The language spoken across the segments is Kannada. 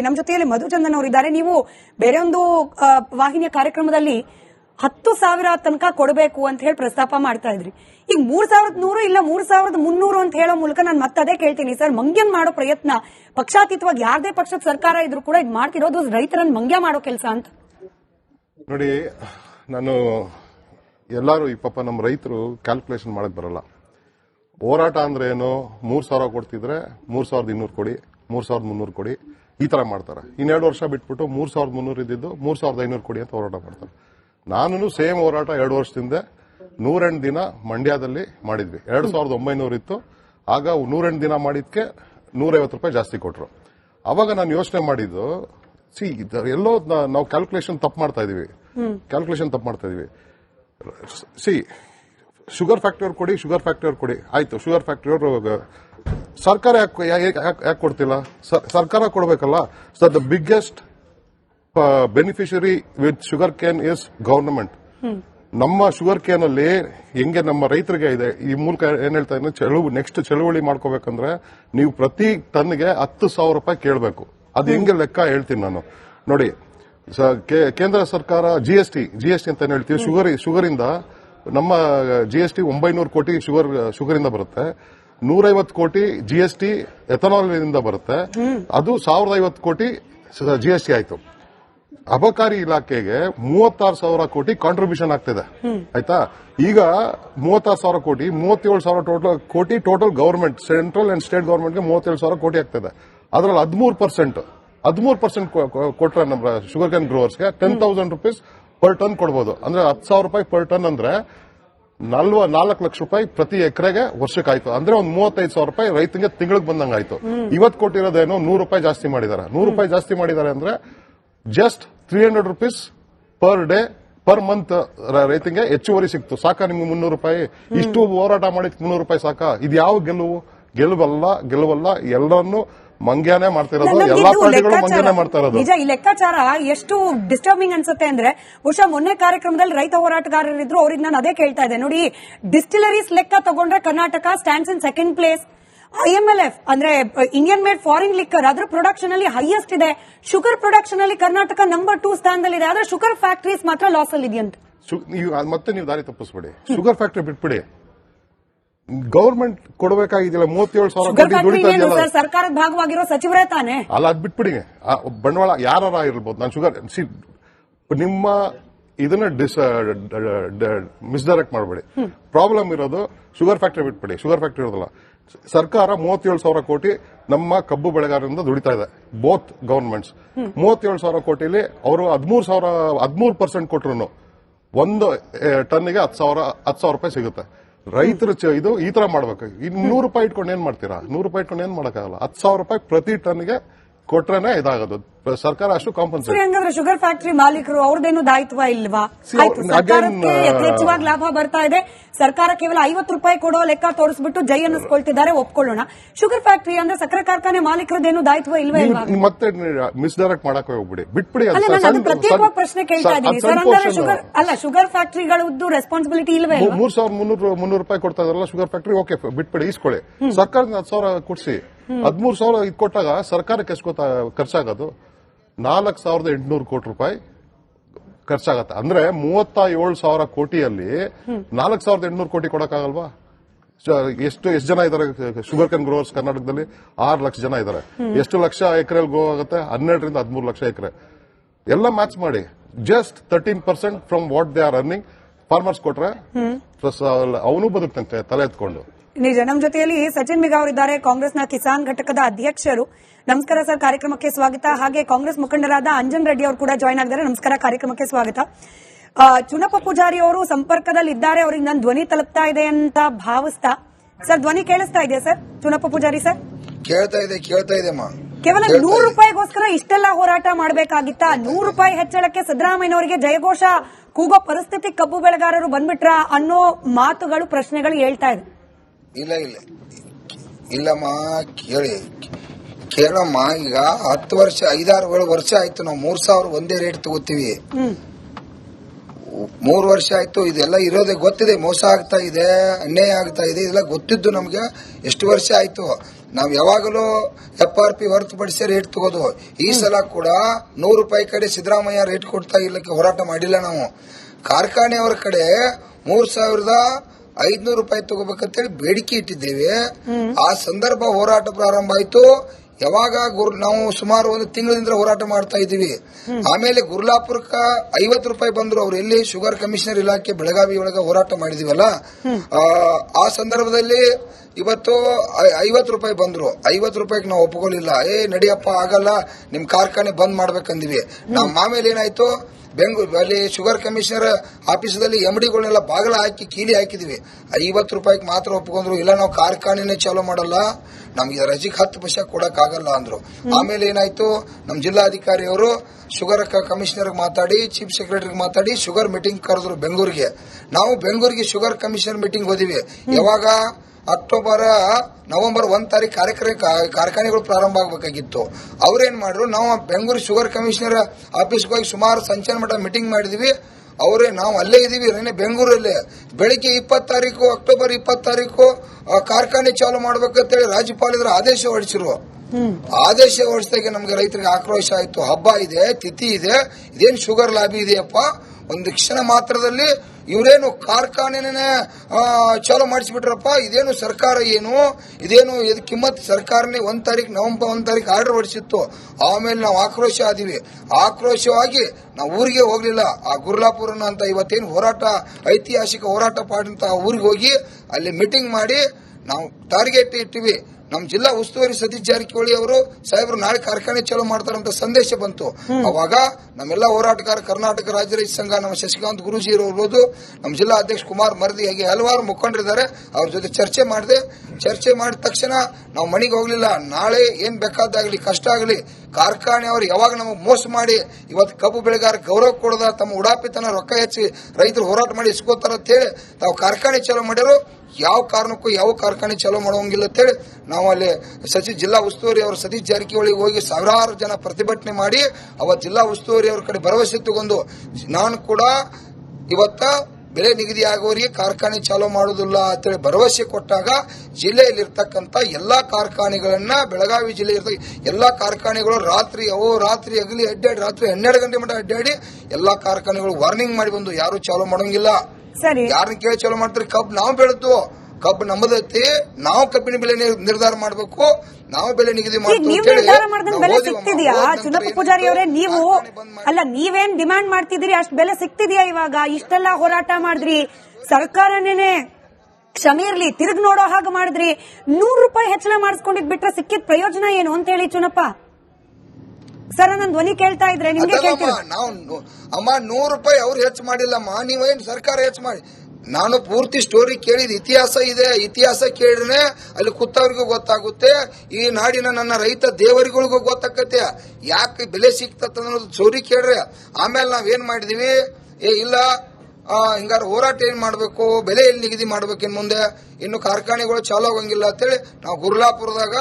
ನಮ್ಮ ಜೊತೆಯಲ್ಲಿ ಮಧುಚಂದನ್ ಅವರು ಇದ್ದಾರೆ ನೀವು ಬೇರೆ ಒಂದು ವಾಹಿನಿಯ ಕಾರ್ಯಕ್ರಮದಲ್ಲಿ ಹತ್ತು ಸಾವಿರ ತನಕ ಕೊಡಬೇಕು ಅಂತ ಹೇಳಿ ಪ್ರಸ್ತಾಪ ಮಾಡ್ತಾ ಇದ್ರಿ. ಈಗ ಮೂರ್ ಸಾವಿರದ ನೂರು ಇಲ್ಲ ಮೂರ್ ಸಾವಿರದ ಮುನ್ನೂರು ಅಂತ ಹೇಳೋ ಮೂಲಕ ನಾನು ಮತ್ತದೇ ಕೇಳ್ತೀನಿ ಸರ್. ಮಂಗ್ಯನ್ ಮಾಡೋ ಪ್ರಯತ್ನ, ಪಕ್ಷಾತೀತವಾಗಿ ಯಾರದೇ ಪಕ್ಷದ ಸರ್ಕಾರ ಇದ್ರು ಕೂಡ ಇದು ಮಾಡ್ತಿರೋದು ರೈತರನ್ನ ಮಂಗ್ಯ ಮಾಡೋ ಕೆಲಸ ಅಂತ. ನೋಡಿ, ನಾನು ಎಲ್ಲರೂ, ಈ ಪಾಪ ನಮ್ಮ ರೈತರು ಕ್ಯಾಲ್ಕುಲೇಷನ್ ಮಾಡಕ್ ಬರಲ್ಲ. ಹೋರಾಟ ಅಂದ್ರೆ ಏನು? ಮೂರ್ ಸಾವಿರ ಕೊಡ್ತಿದ್ರೆ ಮೂರ್ ಸಾವಿರದ ಇನ್ನೂರು ಕೊಡಿ, ಮೂರ್ ಸಾವಿರದ ಮುನ್ನೂರು ಕೊಡಿ. ಈ ತರ ಮಾಡ್ತಾರೆ. ಇನ್ನೆರಡು ವರ್ಷ ಬಿಟ್ಬಿಟ್ಟು ಮೂರ್ ಸಾವಿರದ ಮುನ್ನೂರು ಇದ್ದಿದ್ದು ಮೂರ್ ಸಾವಿರದ ಐನೂರು ಕೊಡಿ ಅಂತ ಹೋರಾಟ ಮಾಡ್ತಾರೆ. ನಾನು ಸೇಮ್ ಹೋರಾಟ ಎರಡು ವರ್ಷದಿಂದ ನೂರೆಂಟು ದಿನ ಮಂಡ್ಯದಲ್ಲಿ ಮಾಡಿದ್ವಿ. ಎರಡ್ ಸಾವಿರದ ಒಂಬೈನೂರು ಇತ್ತು. ಆಗ ನೂರೆಂಟು ದಿನ ಮಾಡಿದ್ಕೆ ನೂರೈವತ್ತು ರೂಪಾಯಿ ಜಾಸ್ತಿ ಕೊಟ್ರು. ಅವಾಗ ನಾನು ಯೋಚನೆ ಮಾಡಿದ್ದು ಸಿ ಎಲ್ಲೋ ನಾವು ಕ್ಯಾಲ್ಕುಲೇಷನ್ ತಪ್ಪು ಮಾಡ್ತಾ ಇದೀವಿ. ಕ್ಯಾಲ್ಕುಲೇಷನ್ ತಪ್ಪು ಮಾಡ್ತಾ ಇದೀವಿ. ಸಿ ಶುಗರ್ ಫ್ಯಾಕ್ಟರಿ ಅವ್ರು ಕೊಡಿ ಶುಗರ್ ಫ್ಯಾಕ್ಟರಿ ಅವ್ರು ಕೊಡಿ. ಆಯ್ತು ಶುಗರ್ ಫ್ಯಾಕ್ಟರಿ ಅವರು ಸರ್ಕಾರ ಯಾಕೆ ಯಾಕೆ ಕೊಡ್ತಿಲ್ಲ? ಸರ್ಕಾರ ಕೊಡಬೇಕಲ್ಲ? Sir the biggest beneficiary with sugar cane is government ನಮ್ಮ ಶುಗರ್ ಕೇನ್ ಅಲ್ಲಿ ಹೆಂಗೆ ನಮ್ಮ ರೈತರಿಗೆ ಇದೆ ಈ ಮೂಲಕ ಏನ್ ಹೇಳ್ತಾ ಇದ್ದೀನಿ ಚಳುವ ನೆಕ್ಸ್ಟ್ ಚಳುವಳಿ ಮಾಡ್ಕೋಬೇಕಂದ್ರೆ ನೀವು ಪ್ರತಿ ಟನ್ಗೆ ಹತ್ತು ಸಾವಿರ ರೂಪಾಯಿ ಕೇಳಬೇಕು. ಅದು ಹೆಂಗೆ ಲೆಕ್ಕ ಹೇಳ್ತೀನಿ ನಾನು. ನೋಡಿ ಕೇಂದ್ರ ಸರ್ಕಾರ ಎಸ್ ಟಿ ಅಂತ ಏನ್ ಹೇಳ್ತೀವಿ ಶುಗರ್ ನಮ್ಮ ಇಂದ ನಮ್ಮ ಟಿ ಒಂಬೈನೂರು ಕೋಟಿ ಶುಗರ್ ಶುಗರಿಂದ ಇಂದ ಬರುತ್ತೆ. ನೂರೈವತ್ತು ಕೋಟಿ ಜಿಎಸ್ಟಿ ಎಥನಾಲ್ನಿಂದ ಬರುತ್ತೆ. ಅದು ಸಾವಿರದ ಐವತ್ತು ಕೋಟಿ ಜಿಎಸ್ಟಿ ಆಯ್ತು. ಅಬಕಾರಿ ಇಲಾಖೆಗೆ ಮೂವತ್ತಾರು ಸಾವಿರ ಕೋಟಿ ಕಾಂಟ್ರಿಬ್ಯೂಷನ್ ಆಗ್ತಿದೆ. ಆಯ್ತಾ? ಈಗ ಮೂವತ್ತಾರು ಸಾವಿರ ಕೋಟಿ, ಮೂವತ್ತೇಳು ಸಾವಿರ total crore total government central and state ಗವರ್ಮೆಂಟ್ಗೆ ಮೂವತ್ತೇಳು ಸಾವಿರ ಕೋಟಿ ಆಗ್ತಿದೆ. ಅದರಲ್ಲಿ ಹದಿಮೂರು ಪರ್ಸೆಂಟ್ ಹದಿಮೂರು ಪರ್ಸೆಂಟ್ ಕೊಟ್ರೆ ನಮ್ಮ sugar cane ಗ್ರೋವರ್ಸ್ಗೆ ten thousand rupees per ton ಕೊಡಬಹುದು ಅಂದ್ರೆ ಹತ್ತು ಸಾವಿರ ರೂಪಾಯಿ ಪರ್ ಟನ್ ಅಂದ್ರೆ ನಲ್ವ, ನಾಲ್ಕು ಲಕ್ಷ ರೂಪಾಯಿ ಪ್ರತಿ ಎಕರೆಗೆ ವರ್ಷಕ್ಕೆ ಆಯ್ತು ಅಂದ್ರೆ ಒಂದು ಮೂವತ್ತೈದು ಸಾವಿರ ರೂಪಾಯಿ ರೈತನಿಗೆ ತಿಂಗಳಿಗೆ ಬಂದಂಗಾಯ್ತು. ಇವತ್ತು ಕೊಟ್ಟಿರೋದೇನೋ ನೂರು ರೂಪಾಯಿ ಜಾಸ್ತಿ ಮಾಡಿದ್ದಾರೆ ನೂರು ರೂಪಾಯಿ ಜಾಸ್ತಿ ಮಾಡಿದ್ದಾರೆ ಅಂದ್ರೆ just three hundred rupees per day per month ರೈತನಿಗೆ ಹೆಚ್ಚುವರಿ ಸಿಕ್ತು. ಸಾಕ ನಿಮ್ಗೆ ಮುನ್ನೂರು ರೂಪಾಯಿ? ಇಷ್ಟು ಹೋರಾಟ ಮಾಡಿದ್ ಮುನ್ನೂರು ರೂಪಾಯಿ ಸಾಕ? ಇದು ಯಾವ ಗೆಲುವು? ಗೆಲುವಲ್ಲ ಗೆಲುವಲ್ಲ, ಎಲ್ಲರನ್ನು ಮಂಗ್ಯಾನೇ ಮಾಡ್ತಿರೋದು ಎಲ್ಲಾ ಪಾರ್ಟಿಗಳು ಮಂಗ್ಯಾನೇ ಮಾಡ್ತಾ ಇರೋದು ನಿಜ ಈ ಲೆಕ್ಕಾಚಾರ ಎಷ್ಟು ಡಿಸ್ಟರ್ಬಿಂಗ್ ಅನ್ಸುತ್ತೆ ಅಂದ್ರೆ ಬಹುಶಃ ಮೊನ್ನೆ ಕಾರ್ಯಕ್ರಮದಲ್ಲಿ ರೈತ ಹೋರಾಟಗಾರರಿದ್ರು ಅವ್ರಿಗೆ ನಾನು ಅದೇ ಕೇಳ್ತಾ ಇದ್ದೆ. ನೋಡಿ ಡಿಸ್ಟಿಲರೀಸ್ ಲೆಕ್ಕ ತಗೊಂಡ್ರೆ Karnataka stands in second place IMLF ಅಂದ್ರೆ ಇಂಡಿಯನ್ ಮೇಡ್ ಫಾರಿನ್ ಲಿಕ್ಕರ್ ಅದ್ರ ಪ್ರೊಡಕ್ಷನ್ ಅಲ್ಲಿ ಹೈಯೆಸ್ಟ್ ಇದೆ. ಶುಗರ್ ಪ್ರೊಡಕ್ಷನ್ ಅಲ್ಲಿ ಕರ್ನಾಟಕ ನಂಬರ್ ಟೂ ಸ್ಥಾನದಲ್ಲಿದೆ ಆದ್ರೆ ಶುಗರ್ ಫ್ಯಾಕ್ಟರೀಸ್ ಮಾತ್ರ ಲಾಸ್ ಅಲ್ಲಿ ಇದೆಯಂತೆ. ಮತ್ತೆ ನೀವು ದಾರಿ ತಪ್ಪಿಸ್ಬೇಡಿ. ಶುಗರ್ ಫ್ಯಾಕ್ಟರಿ ಬಿಟ್ಬಿಡಿ. ಗವರ್ಮೆಂಟ್ ಕೊಡಬೇಕಾಗಿದ್ದಿಲ್ಲ ಮೂವತ್ತೇಳು ಸಾವಿರ ಸರ್ಕಾರದ ಭಾಗವಾಗಿರೋ ಸಚಿವರೇ ತಾನೆ? ಅಲ್ಲ ಅದ್ ಬಿಟ್ಬಿಡಿ. ಬಂಡವಾಳ ಯಾರ ಇರ್ಬೋದು ನಾನು ಶುಗರ್ ಸಿ ನಿಮ್ಮ ಇದನ್ನ ಡಿಸ್ ಮಿಸ್ಡೈರೆಕ್ಟ್ ಮಾಡಬೇಡಿ. ಪ್ರಾಬ್ಲಮ್ ಇರೋದು ಶುಗರ್ ಫ್ಯಾಕ್ಟರಿ ಬಿಟ್ಬಿಡಿ ಶುಗರ್ ಫ್ಯಾಕ್ಟರಿ ಇರೋದಿಲ್ಲ. ಸರ್ಕಾರ ಮೂವತ್ತೇಳು ಸಾವಿರ ಕೋಟಿ ನಮ್ಮ ಕಬ್ಬು ಬೆಳೆಗಾರರಿಂದ ದುಡಿತಾ ಇದೆ ಬೋತ್ ಗವರ್ಮೆಂಟ್ಸ್ ಮೂವತ್ತೇಳು ಸಾವಿರ ಕೋಟಿಲಿ ಅವರು ಹದಿಮೂರು ಸಾವಿರ ಹದಿಮೂರು ಪರ್ಸೆಂಟ್ ಕೊಟ್ರು ಒಂದು ಟನ್ನಿಗೆ ಹತ್ತು ಸಾವಿರ ಹತ್ತು ಸಾವಿರ ರೂಪಾಯಿ ಸಿಗುತ್ತೆ. ರೈತರು ಇದು ಈ ತರ ಮಾಡ್ಬೇಕು. ಇನ್ನೂರು ನೂರು ರೂಪಾಯಿ ಇಟ್ಕೊಂಡು ಏನ್ ಮಾಡ್ತೀರಾ? ನೂರು ರೂಪಾಯಿ ಇಟ್ಕೊಂಡು ಏನ್ ಮಾಡಕ್ಕಾಗಲ್ಲ? ಹತ್ತು ಸಾವಿರ ರೂಪಾಯಿ ಪ್ರತಿ ಟನ್ಗೆ ಕೊಟ್ರೇನೆ ಇದಾಗೋದು. ಸರ್ಕಾರ ಅಷ್ಟು ಕಾಂಪನ್ಸೇಟ್ ಹಂಗಂದ್ರೆ ಶುಗರ್ ಫ್ಯಾಕ್ಟರಿ ಮಾಲೀಕರು ಅವ್ರದ್ದೇನು ದಾಯಿತ್ವ ಇಲ್ವಾ? ಯಥೇಚ್ಛವಾಗಿ ಲಾಭ ಬರ್ತಾ ಇದೆ. ಸರ್ಕಾರ ಕೇವಲ ಐವತ್ತು ರೂಪಾಯಿ ಕೊಡೋ ಲೆಕ್ಕ ತೋರಿಸ್ಬಿಟ್ಟು ಜೈ ಅನ್ನಿಸ್ಕೊಳ್ತಿದ್ದಾರೆ ಒಪ್ಕೊಳ್ಳೋಣ. ಶುಗರ್ ಫ್ಯಾಕ್ಟರಿ ಅಂದ್ರೆ ಸಕ್ಕರೆ ಕಾರ್ಖಾನೆ ಮಾಲೀಕರದ್ದೇನು ದಾಯಿತ್ವ ಇಲ್ವೇ ಮತ್ತೆ ಮಿಸ್ಡೈರೆಕ್ಟ್ ಮಾಡಕ್ ಹೋಗ್ಬಿಡಿ. ಬಿಟ್ಬಿಡಿ ಪ್ರತ್ಯೇಕವಾಗಿ ಪ್ರಶ್ನೆ ಕೇಳ್ತಾ ಇದ್ದೀನಿ. ಸರ್ ಶುಗರ್ ಅಲ್ಲ. ಶುಗರ್ ಫ್ಯಾಕ್ಟರಿಗಳದ್ದು ರೆಸ್ಪಾನ್ಸಿಬಿಲಿಟಿ ಇಲ್ವೇ ಇಲ್ವಾ? ಮೂರ್ ಸಾವಿರದ ಮುನ್ನೂರು ಮುನ್ನೂರು ರೂಪಾಯಿ ಕೊಡ್ತಾ ಇದಾರಲ್ಲ ಶುಗರ್ ಫ್ಯಾಕ್ಟರಿ ಓಕೆ ಬಿಟ್ಬಿಡಿ ಇಸ್ಕೊಳ್ಳಿ ಸರ್ಕಾರದಿಂದ ಹತ್ತು ಸಾವಿರ ಕೊಡ್ಸಿ. ಹದಿಮೂರು ಸಾವಿರ ಇದು ಕೊಟ್ಟಾಗ ಸರ್ಕಾರಕ್ಕೆ ಎಷ್ಟು ಖರ್ಚಾಗೋದು. ನಾಲ್ಕು ಸಾವಿರದ ಎಂಟುನೂರು ಕೋಟಿ ರೂಪಾಯಿ ಖರ್ಚಾಗತ್ತೆ. ಅಂದ್ರೆ ಮೂವತ್ತ ಏಳು ಸಾವಿರ ಕೋಟಿಯಲ್ಲಿ ನಾಲ್ಕು ಸಾವಿರದ ಎಂಟುನೂರು ಕೋಟಿ ಕೊಡಕ್ಕಾಗಲ್ವಾ? ಎಷ್ಟು ಎಷ್ಟು ಜನ ಇದಾರೆ ಶುಗರ್ ಕನ್ ಗ್ರೋವರ್ಸ್ ಕರ್ನಾಟಕದಲ್ಲಿ? ಆರು ಲಕ್ಷ ಜನ ಇದಾರೆ ಎಷ್ಟು ಲಕ್ಷ ಎಕರೆಲ್ ಗ್ರೋ ಆಗುತ್ತೆ? ಹನ್ನೆರಡರಿಂದ ಹದಿಮೂರು ಲಕ್ಷ ಎಕರೆ. ಎಲ್ಲ ಮ್ಯಾಚ್ ಮಾಡಿ. Just thirteen percent from what they are earning farmers ಕೊಟ್ರೆ ಅವನು ಬದುಕ್ತಂತೆ ತಲೆ ಎತ್ಕೊಂಡು. ನಮ್ಮ ಜೊತೆಯಲ್ಲಿ ಸಚಿನ್ ಮಿಗ ಅವರಿದ್ದಾರೆ ಕಾಂಗ್ರೆಸ್ನ ಕಿಸಾನ್ ಘಟಕದ ಅಧ್ಯಕ್ಷರು. ನಮಸ್ಕಾರ ಸರ್ ಕಾರ್ಯಕ್ರಮಕ್ಕೆ ಸ್ವಾಗತ. ಹಾಗೆ ಕಾಂಗ್ರೆಸ್ ಮುಖಂಡರಾದ ಅಂಜನ್ ರೆಡ್ಡಿ ಅವರು ಕೂಡ ಜಾಯ್ನ್ ಆಗಿದ್ದಾರೆ. ನಮಸ್ಕಾರ ಕಾರ್ಯಕ್ರಮಕ್ಕೆ ಸ್ವಾಗತ. ಚುನಪ್ಪ ಪೂಜಾರಿ ಅವರು ಸಂಪರ್ಕದಲ್ಲಿ ಇದ್ದಾರೆ ಅವರಿಗೆ ನನ್ನ ಧ್ವನಿ ತಲುಪ್ತಾ ಇದೆ ಅಂತ ಭಾವಿಸ್ತಾ. ಸರ್ ಧ್ವನಿ ಕೇಳಿಸ್ತಾ ಇದೆಯಾ ಸರ್ ಚುನಪ್ಪ ಪೂಜಾರಿ ಸರ್? ಕೇಳ್ತಾ ಇದೆ ಕೇಳ್ತಾ ಇದೆ ಕೇವಲ ನೂರು. ರೂಪಾಯಿಗೋಸ್ಕರ ಇಷ್ಟೆಲ್ಲ ಹೋರಾಟ ಮಾಡಬೇಕಾಗಿತ್ತ? ನೂರು ರೂಪಾಯಿ ಹೆಚ್ಚಳಕ್ಕೆ ಸಿದ್ದರಾಮಯ್ಯನವರಿಗೆ ಜಯಘೋಷ ಕೂಗೋ ಪರಿಸ್ಥಿತಿ ಕಬ್ಬು ಬೆಳೆಗಾರರು ಬಂದ್ಬಿಟ್ರ ಅನ್ನೋ ಮಾತುಗಳು ಪ್ರಶ್ನೆಗಳು ಹೇಳ್ತಾ ಇದೆ. ಇಲ್ಲ ಇಲ್ಲ. ಇಲ್ಲಮ್ಮ ಕೇಳಿ. ಕೇಳಮ್ಮ ಈಗ ಹತ್ತು ವರ್ಷ ಐದಾರು ಏಳು ವರ್ಷ ಆಯ್ತು. ನಾವು ಮೂರ್ ಸಾವಿರ ಒಂದೇ ರೇಟ್ ತಗೋತೀವಿ. ಮೂರು ವರ್ಷ ಆಯ್ತು ಇದೆಲ್ಲ ಇರೋದೇ ಗೊತ್ತಿದೆ. ಮೋಸ ಆಗ್ತಾ ಇದೆ ಅನ್ಯಾಯ ಆಗ್ತಾ ಇದೆ ಇದೆಲ್ಲ ಗೊತ್ತಿದ್ದು ನಮ್ಗೆ ಎಷ್ಟು ವರ್ಷ ಆಯ್ತು. ನಾವು ಯಾವಾಗಲೂ ಎಫ್ ಆರ್ ಪಿ ಹೊರತುಪಡಿಸಿ ರೇಟ್ ತಗೋದು. ಈ ಸಲ ಕೂಡ ನೂರು ರೂಪಾಯಿ ಕಡೆ ಸಿದ್ದರಾಮಯ್ಯ ರೇಟ್ ಕೊಡ್ತಾ ಇರ್ಲಿಕ್ಕೆ ಹೋರಾಟ ಮಾಡಿಲ್ಲ ನಾವು. ಕಾರ್ಖಾನೆಯವರ ಕಡೆ ಮೂರು ಸಾವಿರದ ಐದ್ನೂರು ರೂಪಾಯಿ ತಗೋಬೇಕಂತೇಳಿ ಬೇಡಿಕೆ ಇಟ್ಟಿದ್ದೇವೆ. ಆ ಸಂದರ್ಭ ಹೋರಾಟ ಪ್ರಾರಂಭ ಆಯ್ತು. ಯಾವಾಗ ಗುರು ನಾವು ಸುಮಾರು ಒಂದು ತಿಂಗಳಿಂದ ಹೋರಾಟ ಮಾಡ್ತಾ ಇದ್ದೀವಿ. ಆಮೇಲೆ ಗುರ್ಲಾಪುರಕ್ಕ ಐವತ್ತು ರೂಪಾಯಿ ಬಂದ್ರು ಅವ್ರು. ಎಲ್ಲಿ ಶುಗರ್ ಕಮಿಷನರ್ ಇಲಾಖೆ ಬೆಳಗಾವಿ ಒಳಗ ಹೋರಾಟ ಮಾಡಿದಿವಲ್ಲ? ಆ, ಆ ಸಂದರ್ಭದಲ್ಲಿ ಇವತ್ತು ಐವತ್ತು ರೂಪಾಯಿ ಬಂದ್ರು. ಐವತ್ತು ರೂಪಾಯಿಗೆ ನಾವು ಒಪ್ಕೊಳ್ಳಿಲ್ಲ ಏ ನಡಿಯಪ್ಪ ಆಗಲ್ಲ. ನಿಮ್ ಕಾರ್ಖಾನೆ ಬಂದ್ ಮಾಡ್ಬೇಕಂದಿವಿ. ನಮ್ಮ ಆಮೇಲೆ ಏನಾಯ್ತು? ಬೆಂಗಳೂರು ಅಲ್ಲಿ ಶುಗರ್ ಕಮಿಷನರ್ ಆಫೀಸದಲ್ಲಿ ಎಂ ಡಿಗಳನ್ನೆಲ್ಲ ಬಾಗಿಲ ಹಾಕಿ ಕೀಲಿ ಹಾಕಿದ್ವಿ. ಐವತ್ತು ರೂಪಾಯಿಗೆ ಮಾತ್ರ ಒಪ್ಕೊಂಡ್ರು ಇಲ್ಲ ನಾವು ಕಾರ್ಖಾನೆನೇ ಚಾಲೂ ಮಾಡಲ್ಲ. ನಮಗೆ ರಜೆಗೆ ಹತ್ತು ಪೈಸೆ ಕೊಡೋಕ್ಕಾಗಲ್ಲ ಅಂದರು. ಅಂದ್ರು ಆಮೇಲೆ ಏನಾಯ್ತು? ನಮ್ಮ ಜಿಲ್ಲಾಧಿಕಾರಿಯವರು ಶುಗರ್ ಕಮಿಷನರ್ ಮಾತಾಡಿ ಚೀಫ್ ಸೆಕ್ರೆಟರಿಗೆ ಮಾತಾಡಿ ಶುಗರ್ ಮೀಟಿಂಗ್ ಕರೆದ್ರು ಬೆಂಗಳೂರಿಗೆ. ನಾವು ಬೆಂಗಳೂರಿಗೆ ಶುಗರ್ ಕಮಿಷನರ್ ಮೀಟಿಂಗ್ ಹೋದಿವಿ. ಯಾವಾಗ? ಅಕ್ಟೋಬರ್ ನವೆಂಬರ್ ಒಂದ್ ತಾರೀಕು ಕಾರ್ಯಕ್ರಮ ಕಾರ್ಖಾನೆಗಳು ಪ್ರಾರಂಭ ಆಗಬೇಕಾಗಿತ್ತು. ಅವ್ರೇನ್ ಮಾಡ್ರು ನಾವು ಬೆಂಗಳೂರು ಶುಗರ್ ಕಮಿಷನರ್ ಆಫೀಸ್ಗೆ ಹೋಗಿ ಸುಮಾರು ಸಂಚಾರ ಮಟ್ಟ ಮೀಟಿಂಗ್ ಮಾಡಿದ್ವಿ. ಅವರೇ ನಾವು ಅಲ್ಲೇ ಇದೀವಿ ನಿನ್ನೆ ಬೆಂಗಳೂರಲ್ಲೇ. ಬೆಳಿಗ್ಗೆ ಇಪ್ಪತ್ತು ತಾರೀಕು ಅಕ್ಟೋಬರ್ ಇಪ್ಪತ್ತು ತಾರೀಕು ಕಾರ್ಖಾನೆ ಚಾಲು ಮಾಡ್ಬೇಕಂತೇಳಿ ರಾಜ್ಯಪಾಲರ ಆದೇಶ ಹೊರಡಿಸಿರು ಆದೇಶ ಹೊರಡಿಸಿದಾಗ ನಮ್ಗೆ ರೈತರಿಗೆ ಆಕ್ರೋಶ ಆಯಿತು. ಹಬ್ಬ ಇದೆ ತಿಥಿ ಇದೆ ಇದೇನು ಶುಗರ್ ಲಾಬಿ ಇದೆಯಪ್ಪ? ಒಂದು ಕ್ಷಣ ಮಾತ್ರದಲ್ಲಿ ಇವರೇನು ಕಾರ್ಖಾನೆನೇ ಚಾಲೂ ಮಾಡಿಸ್ಬಿಟ್ರಪ್ಪ? ಇದೇನು ಸರ್ಕಾರ ಏನು? ಇದೇನು ಇದು ಕಿಮ್ಮತ್ ಸರ್ಕಾರನೇ ಒಂದ್ ತಾರೀಕು ನವೆಂಬರ್ ಒಂದ್ ತಾರೀಕು ಆರ್ಡರ್ ಹೊಡಿಸಿತ್ತು. ಆಮೇಲೆ ನಾವು ಆಕ್ರೋಶ ಆದಿವಿ. ಆಕ್ರೋಶವಾಗಿ ನಾವು ಊರಿಗೆ ಹೋಗ್ಲಿಲ್ಲ. ಆ ಗುರ್ಲಾಪುರನ ಅಂತ ಇವತ್ತೇನು ಹೋರಾಟ, ಐತಿಹಾಸಿಕ ಹೋರಾಟ ಪಾಡಂತ ಊರಿಗೆ ಹೋಗಿ ಅಲ್ಲಿ ಮೀಟಿಂಗ್ ಮಾಡಿ ನಾವು ಟಾರ್ಗೆಟ್ ಇಟ್ಟಿವಿ. ನಮ್ಮ ಜಿಲ್ಲಾ ಉಸ್ತುವಾರಿ ಸತೀಶ್ ಜಾರಕಿಹೊಳಿ ಅವರು ಸಾಹೇಬರು ನಾಳೆ ಕಾರ್ಖಾನೆ ಚಾಲೂ ಮಾಡ್ತಾರಂತ ಸಂದೇಶ ಬಂತು. ಅವಾಗ ನಮ್ಮೆಲ್ಲ ಹೋರಾಟಗಾರ ಕರ್ನಾಟಕ ರಾಜ್ಯ ರೈತ ಸಂಘ ನಮ್ಮ ಶಶಿಕಾಂತ್ ಗುರೂಜಿ ಇರಬಹುದು ನಮ್ಮ ಜಿಲ್ಲಾ ಅಧ್ಯಕ್ಷ ಕುಮಾರ್ ಮರದಿ ಹಾಗೆ ಹಲವಾರು ಮುಖಂಡರಿದ್ದಾರೆ. ಅವ್ರ ಜೊತೆ ಚರ್ಚೆ ಮಾಡಿದೆ. ಚರ್ಚೆ ಮಾಡಿದ ತಕ್ಷಣ ನಾವು ಮನೆಗೆ ಹೋಗ್ಲಿಲ್ಲ. ನಾಳೆ ಏನ್ ಬೇಕಾದಾಗ್ಲಿ ಕಷ್ಟ ಆಗಲಿ ಕಾರ್ಖಾನೆ ಅವರು ಯಾವಾಗ ನಮಗೆ ಮೋಸ ಮಾಡಿ ಇವತ್ತು ಕಬ್ಬು ಬೆಳೆಗಾರ ಗೌರವ ಕೊಡದ ತಮ್ಮ ಉಡಾಪಿತನ ರೊಕ್ಕ ಹೆಚ್ಚಿ ರೈತರು ಹೋರಾಟ ಮಾಡಿ ಇಸ್ಕೋತಾರ ಅಂತೇಳಿ ತಾವು ಕಾರ್ಖಾನೆ ಚಾಲೂ ಮಾಡ್ಯಾರು. ಯಾವ ಕಾರಣಕ್ಕೂ ಯಾವ ಕಾರ್ಖಾನೆ ಚಾಲೂ ಮಾಡುವಂಗಿಲ್ಲ ಅಂತೇಳಿ ನಾವು ಅಲ್ಲಿ ಸಚಿವ ಜಿಲ್ಲಾ ಉಸ್ತುವಾರಿ ಅವರು ಸತೀಶ್ ಜಾರಕಿಹೊಳಿ ಹೋಗಿ ಸಾವಿರಾರು ಜನ ಪ್ರತಿಭಟನೆ ಮಾಡಿ ಅವತ್ತು ಜಿಲ್ಲಾ ಉಸ್ತುವಾರಿ ಅವ್ರ ಕಡೆ ಭರವಸೆ ತಗೊಂಡು ನಾನು ಕೂಡ ಇವತ್ತ ಬೆಲೆ ನಿಗದಿ ಆಗುವವರಿಗೆ ಕಾರ್ಖಾನೆ ಚಾಲೂ ಮಾಡೋದಿಲ್ಲ ಅಂತೇಳಿ ಭರವಸೆ ಕೊಟ್ಟಾಗ ಜಿಲ್ಲೆಯಲ್ಲಿರ್ತಕ್ಕಂಥ ಎಲ್ಲಾ ಕಾರ್ಖಾನೆಗಳನ್ನ ಬೆಳಗಾವಿ ಜಿಲ್ಲೆ ಎಲ್ಲಾ ಕಾರ್ಖಾನೆಗಳು ರಾತ್ರಿ ಅವೋ ರಾತ್ರಿ ಅಗಲಿ ಅಡ್ಡಾಡಿ ರಾತ್ರಿ ಹನ್ನೆರಡು ಗಂಟೆ ಮಟ್ಟ ಅಡ್ಡಾಡಿ ಎಲ್ಲಾ ಕಾರ್ಖಾನೆಗಳು ವಾರ್ನಿಂಗ್ ಮಾಡಿ ಬಂದು ಯಾರು ಚಾಲೂ ಮಾಡೋಂಗಿಲ್ಲ. ಸರಿ. ಯಾರನ್ನ ಕೇಳಿ ಚಲೋ ಮಾಡ್ತಾರೆ? ಕಬ್ಬು ನಾವು ಬೆಳೆದು ಕಬ್ಬು ನಮ್ಮದೈತಿ ನಾವು ಕಬ್ಬಿನ ಬೆಲೆ ನಿರ್ಧಾರ ಮಾಡಬೇಕು. ನಾವು ಬೆಲೆ ನಿಗದಿ ಮಾಡ್ತೀವಿ ಪೂಜಾರಿ ಅವರೇ ನೀವು ಅಲ್ಲ ನೀವೇನ್ ಡಿಮ್ಯಾಂಡ್ ಮಾಡ್ತಿದ್ದೀರಿ? ಅಷ್ಟ್ ಬೆಲೆ ಸಿಗ್ತಿದ್ಯಾ ಇವಾಗ? ಇಷ್ಟೆಲ್ಲ ಹೋರಾಟ ಮಾಡಿದ್ರಿ. ಸರ್ಕಾರನೇನೆ ಕ್ಷಮೆ ಇರ್ಲಿ ತಿರುಗ್ ನೋಡೋ ಹಾಗೆ ಮಾಡಿದ್ರಿ. ನೂರು ರೂಪಾಯಿ ಹೆಚ್ಚಳ ಮಾಡಿಸ್ಕೊಂಡಿದ್ ಬಿಟ್ರೆ ಸಿಕ್ಕಿದ ಪ್ರಯೋಜನ ಏನು ಅಂತ ಹೇಳಿ ಚುನಪ್ಪ. ಸರ್ ನನ್ನ ಧ್ವನಿ ಕೇಳ್ತಾ ಇದ್ರೆ ನಿಮ್ಗೆ ನಾವು ಅಮ್ಮ ನೂರು ರೂಪಾಯಿ ಅವ್ರು ಹೆಚ್ಚು ಮಾಡಿಲ್ಲಮ್ಮ ನೀವೇನ್ ಸರ್ಕಾರ ಹೆಚ್ಚು ಮಾಡಿ ನಾನು ಪೂರ್ತಿ ಸ್ಟೋರಿ ಕೇಳಿದ ಇತಿಹಾಸ ಇದೆ ಇತಿಹಾಸ ಕೇಳಿದ್ರೆ ಅಲ್ಲಿ ಕೂತವ್ರಿಗೂ ಗೊತ್ತಾಗುತ್ತೆ ಈ ನಾಡಿನ ನನ್ನ ರೈತ ದೇವರಿಗಳಿಗೂ ಗೊತ್ತಾಗತ್ತೆ ಯಾಕೆ ಬೆಲೆ ಸಿಕ್ತತ್ ಅನ್ನೋದು ಸ್ಟೋರಿ ಕೇಳ್ರೆ. ಆಮೇಲೆ ನಾವೇನ್ ಮಾಡಿದೀವಿ? ಏ ಇಲ್ಲ ಹಿಂಗಾರ ಹೋರಾಟ ಏನ್ ಮಾಡಬೇಕು? ಬೆಲೆ ಎಲ್ಲಿ ನಿಗದಿ ಮಾಡ್ಬೇಕು ಇನ್ ಮುಂದೆ? ಇನ್ನು ಕಾರ್ಖಾನೆಗಳು ಚಾಲು ಆಗಂಗಿಲ್ಲ ಅಂತೇಳಿ ನಾವು ಗುರ್ಲಾಪುರದಾಗ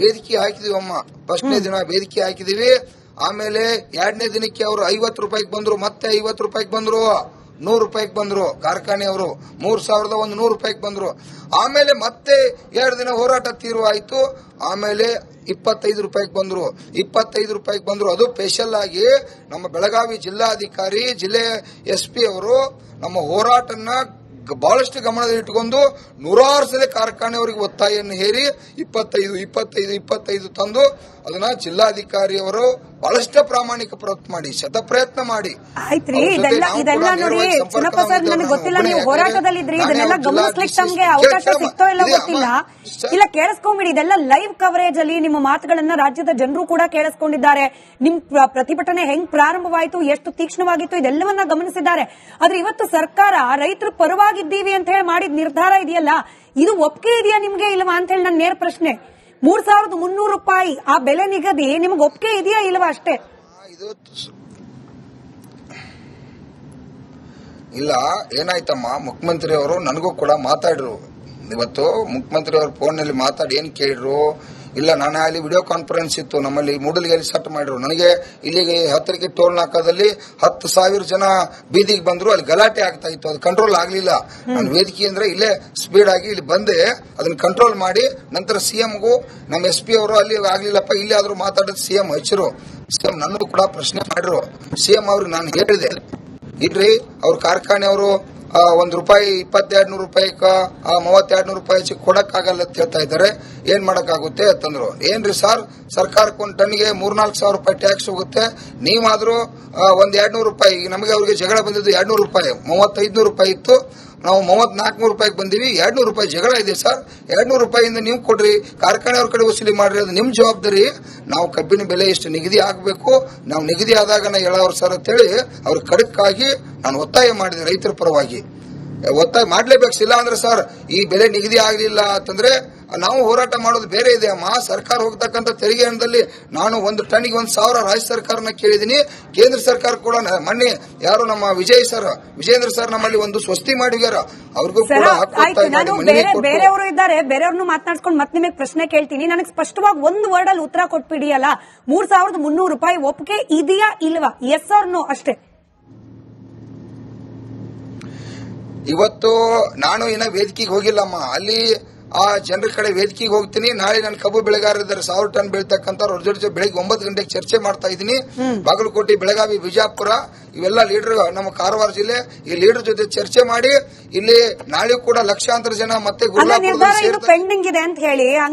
ವೇದಿಕೆ ಹಾಕಿದೀವಿ ಅಮ್ಮ ಫಸ್ಟ್ನೇ ದಿನ ವೇದಿಕೆ ಹಾಕಿದೀವಿ. ಆಮೇಲೆ ಎರಡನೇ ದಿನಕ್ಕೆ ಅವರು ಐವತ್ತು ರೂಪಾಯಿಗೆ ಬಂದ್ರು ಮತ್ತೆ ಐವತ್ತು ರೂಪಾಯಿಗೆ ಬಂದ್ರು. ನೂರು ರೂಪಾಯಿಗೆ ಬಂದರು, ಕಾರ್ಖಾನೆಯವರು ಮೂರು ಸಾವಿರದ ಒಂದು ನೂರು ರೂಪಾಯಿಗೆ ಬಂದರು. ಆಮೇಲೆ ಮತ್ತೆ ಎರಡು ದಿನ ಹೋರಾಟ ತೀರ್ವಾಯಿತು ಆಮೇಲೆ ಇಪ್ಪತ್ತೈದು ರೂಪಾಯಿಗೆ ಬಂದರು. ಇಪ್ಪತ್ತೈದು ರೂಪಾಯಿಗೆ ಬಂದರು. ಅದು ಸ್ಪೆಷಲ್ ಆಗಿ ನಮ್ಮ ಬೆಳಗಾವಿ ಜಿಲ್ಲಾಧಿಕಾರಿ, ಜಿಲ್ಲೆ ಎಸ್ ಪಿ ಅವರು ನಮ್ಮ ಹೋರಾಟನ ಬಹಳಷ್ಟು ಗಮನದಲ್ಲಿ ಇಟ್ಕೊಂಡು ನೂರಾರು ಸಲ ಕಾರ್ಖಾನೆಯವರಿಗೆ ಒತ್ತಾಯನ್ನು ಹೇರಿ ಇಪ್ಪತ್ತೈದು ಇಪ್ಪತ್ತೈದು ಇಪ್ಪತ್ತೈದು ತಂದು ಅದನ್ನ ಜಿಲ್ಲಾಧಿಕಾರಿ ಅವರು ಬಹಳಷ್ಟು ಪ್ರಾಮಾಣಿಕ ಪ್ರಯತ್ನ ಮಾಡಿ ಶತ ಪ್ರಯತ್ನ ಮಾಡಿ. ಆಯ್ತ್ರಿ ಇದೆಲ್ಲ ಇದೆಲ್ಲ ನೋಡಿ ಚುನಪ್ಪ ಸರ್ ನನಗೆ ಗೊತ್ತಿಲ್ಲ ನೀವು ಹೋರಾಟದಲ್ಲಿದ್ರಿ ಇದನ್ನೆಲ್ಲ ಗಮನಿಸ್ಲಿಕ್ಕೆ ತಮ್ಗೆ ಅವಕಾಶ ಸಿಗ್ತೋ ಇಲ್ಲ ಗೊತ್ತಿಲ್ಲ. ಇಲ್ಲ ಕೇಳಿಸ್ಕೊಂಬಿಡಿ ಇದೆಲ್ಲ ಲೈವ್ ಕವರೇಜ್ ಅಲ್ಲಿ ನಿಮ್ಮ ಮಾತುಗಳನ್ನ ರಾಜ್ಯದ ಜನರು ಕೂಡ ಕೇಳಿಸ್ಕೊಂಡಿದ್ದಾರೆ. ನಿಮ್ ಪ್ರ- ಪ್ರತಿಭಟನೆ ಹೆಂಗ್ ಪ್ರಾರಂಭವಾಯಿತು ಎಷ್ಟು ತೀಕ್ಷ್ಣವಾಗಿತ್ತು ಇದೆಲ್ಲವನ್ನ ಗಮನಿಸಿದ್ದಾರೆ. ಆದ್ರೆ ಇವತ್ತು ಸರ್ಕಾರ ರೈತರ ಪರವಾಗಿದ್ದೀವಿ ಅಂತ ಹೇಳಿ ಮಾಡಿದ ನಿರ್ಧಾರ ಇದೆಯಲ್ಲ? ಇದು ಒಪ್ಪಿಗೆ ಇದೆಯಾ ನಿಮ್ಗೆ ಇಲ್ವಾ ಅಂತ ಹೇಳಿ ನನ್ನ ನೇರ ಪ್ರಶ್ನೆ. ಮೂರ್ ಸಾವಿರದ ಮುನ್ನೂರು ರೂಪಾಯಿ. ಆ ಬೆಲೆ ನಿಗದಿ. ನಿಮ್ಗೆ ಒಪ್ಪಿಗೆ ಇದೆಯಾ ಇಲ್ವಾ ಅಷ್ಟೇ? ಇಲ್ಲ, ಏನಾಯ್ತಮ್ಮ? ಮುಖ್ಯಮಂತ್ರಿ ಅವರು ನನಗೂ ಕೂಡ ಮಾತಾಡ್ರು. ಇವತ್ತು ಮುಖ್ಯಮಂತ್ರಿ ಅವರು ಫೋನ್ನಲ್ಲಿ ಮಾತಾಡಿ ಏನ್ ಕೇಳಿದ್ರು ಇಲ್ಲ ನಾನು ಅಲ್ಲಿ ವಿಡಿಯೋ ಕಾನ್ಫರೆನ್ಸ್ ಇತ್ತು ನಮ್ಮಲ್ಲಿ ಮೂಡಲಿಗೆಯಲ್ಲಿ ಸೆಟ್ ಮಾಡಿದ್ರು. ನನಗೆ ಇಲ್ಲಿಗೆ ಹತ್ತಿರಕ್ಕೆ ಟೋಲ್ ನಾಕದಲ್ಲಿ ಹತ್ತು ಸಾವಿರ ಜನ ಬೀದಿಗೆ ಬಂದ್ರು ಅಲ್ಲಿ ಗಲಾಟೆ ಆಗ್ತಾ ಇತ್ತು ಅದು ಕಂಟ್ರೋಲ್ ಆಗಲಿಲ್ಲ. ನಾನು ವೇದಿಕೆ ಅಂದ್ರೆ ಇಲ್ಲೇ ಸ್ಪೀಡ್ ಆಗಿ ಇಲ್ಲಿ ಬಂದೆ ಅದನ್ನ ಕಂಟ್ರೋಲ್ ಮಾಡಿ ನಂತರ ಸಿಎಂಗೂ ನಮ್ಮ ಎಸ್ ಪಿ ಅವರು ಅಲ್ಲಿ ಆಗ್ಲಿಲ್ಲಪ್ಪ ಇಲ್ಲಿ ಆದ್ರೂ ಮಾತಾಡೋದು ಸಿಎಂ ಹಚ್ಚರು. ಸಿಎಂ ನನ್ನದು ಕೂಡ ಪ್ರಶ್ನೆ ಮಾಡಿದ್ರು. ಸಿಎಂ ಅವ್ರಿಗೆ ನಾನು ಹೇಳಿದೆ ಇಡ್ರಿ ಅವ್ರ ಕಾರ್ಖಾನೆಯವರು ಆ, ಒಂದ್ ರೂಪಾಯಿ ಇಪ್ಪತ್ತೆರಡು ನೂರು ರೂಪಾಯಿ ಮೂವತ್ತೆರಡು ನೂರು ರೂಪಾಯಿ ಕೊಡಕ್ಕಾಗಲ್ಲ ಅಂತ ಹೇಳ್ತಾ ಇದ್ದಾರೆ. ಏನ್ ಮಾಡಕ್ಕಾಗುತ್ತೆ ಅಂತಂದ್ರು, ಏನ್ರಿ ಸರ್, ಸರ್ಕಾರಕ್ಕೆ ಒಂದ್ ಟನ್ಗೆ ಮೂರ್ನಾಲ್ಕು ಸಾವಿರ ರೂಪಾಯಿ ಟ್ಯಾಕ್ಸ್ ಹೋಗುತ್ತೆ. ನೀವಾದರೂ ಒಂದು ಎರಡು ನೂರು ರೂಪಾಯಿ ನಮಗೆ ಅವ್ರಿಗೆ ಜಗಳ ಬಂದಿದ್ದು ಎರಡು ನೂರು ರೂಪಾಯಿ ಮೂವತ್ತೈದು ರೂಪಾಯಿ ಇತ್ತು. ನಾವು ಮೂವತ್ ನಾಲ್ಕುನೂರು ರೂಪಾಯಿಗೆ ಬಂದೀವಿ. ಎರಡ್ ನೂರು ರೂಪಾಯಿ ಜಗಳ ಇದೆ ಸರ್. ಎರಡ್ನೂರು ರೂಪಾಯಿಯಿಂದ ನೀವು ಕೊಡ್ರಿ. ಕಾರ್ಖಾನೆಯವ್ರ ಕಡೆ ವಸೂಲಿ ಮಾಡ್ರಿ ಅದು ನಿಮ್ಮ ಜವಾಬ್ದಾರಿ. ನಾವು ಕಬ್ಬಿನ ಬೆಲೆ ಇಷ್ಟು ನಿಗದಿ ಆಗಬೇಕು. ನಾವು ನಿಗದಿ ಆದಾಗ ಹೇಳೋರು ಸರ್ ಅಂತೇಳಿ ಅವ್ರ ಕಡಕ್ಕಾಗಿ ನಾನು ಒತ್ತಾಯ ಮಾಡಿದೆ ರೈತರ ಪರವಾಗಿ. ಒತ್ತಾಯ ಮಾಡಲೇಬೇಕು. ಇಲ್ಲ ಅಂದ್ರೆ ಸರ್ ಈ ಬೆಲೆ ನಿಗದಿ ಆಗಲಿಲ್ಲ ಅಂತಂದ್ರೆ ನಾವು ಹೋರಾಟ ಮಾಡೋದು ಬೇರೆ ಇದೆ. ಅಮ್ಮ ಸರ್ಕಾರ ಹೋಗ್ತಕ್ಕಂಥ ತೆರಿಗೆ ಹಣದಲ್ಲಿ ನಾನು ಒಂದು ಟನ್ಗೆ ಒಂದು ಸಾವಿರ ರಾಜ್ಯ ಸರ್ಕಾರನ ಕೇಳಿದೀನಿ ಕೇಂದ್ರ ಸರ್ಕಾರ ಕೂಡ ಮನ್ನಿ ಯಾರು ನಮ್ಮ ವಿಜಯ್ ಸರ್ ವಿಜೇಂದ್ರ ಸರ್ ನಮ್ಮಲ್ಲಿ ಒಂದು ಸ್ವಸ್ತಿ ಮಾಡಿದಾರ ಅವ್ರಿಗೂ ಕೂಡ ಬೇರೆಯವರು ಇದ್ದಾರೆ. ಬೇರೆಯವ್ರನ್ನು ಮಾತನಾಡ್ಕೊಂಡು ಮತ್ತೆ ನಿಮಗೆ ಪ್ರಶ್ನೆ ಕೇಳ್ತೀನಿ. ನನಗೆ ಸ್ಪಷ್ಟವಾಗಿ ಒಂದು ವರ್ಡ್ ಅಲ್ಲಿ ಉತ್ತರ ಕೊಟ್ಬಿಡಿಯಲ್ಲ ಮೂರ್ ಸಾವಿರದ ಮುನ್ನೂರು ರೂಪಾಯಿ ಒಪ್ಪಿಗೆ ಇದೆಯಾ ಇಲ್ವಾ? ಎಸ್ ಆರ್ ನೋ ಅಷ್ಟೇ. ಇವತ್ತು ನಾನು ಇನ್ನ ವೇದಿಕೆಗೆ ಹೋಗಿಲ್ಲಮ್ಮ. ಅಲ್ಲಿ ಆ ಜನರ ಕಡೆ ವೇದಿಕೆಗೆ ಹೋಗ್ತೀನಿ. ನಾಳೆ ನನ್ನ ಕಬ್ಬು ಬೆಳೆಗಾರರಿದ್ದಾರೆ. ಸಾವಿರ ಟನ್ ಬೆಳಿತಕ್ಕಂಥ ಅವ್ರ ಜೊತೆ ಬೆಳಿಗ್ಗೆ ಒಂಬತ್ತು ಗಂಟೆಗೆ ಚರ್ಚೆ ಮಾಡ್ತಾ ಇದ್ದೀನಿ. ಬಾಗಲಕೋಟೆ ಬೆಳಗಾವಿ ಬಿಜಾಪುರ ಇವೆಲ್ಲ ಲೀಡರ್ ನಮ್ಮ ಕಾರವಾರ ಜಿಲ್ಲೆ ಈ ಲೀಡರ್ ಜೊತೆ ಚರ್ಚೆ ಮಾಡಿ ಇಲ್ಲಿ ನಾಳೆ ಕೂಡ ಲಕ್ಷಾಂತರ ಜನ ಮತ್ತೆ ಸೇರ್ತಾರೆ. ಪೆಂಡಿಂಗ್ ಇದೆ ಅಂತ ಹೇಳಿ.